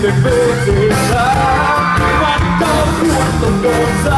เป็นมือถือเธอวันก็ควรต้องโดนสั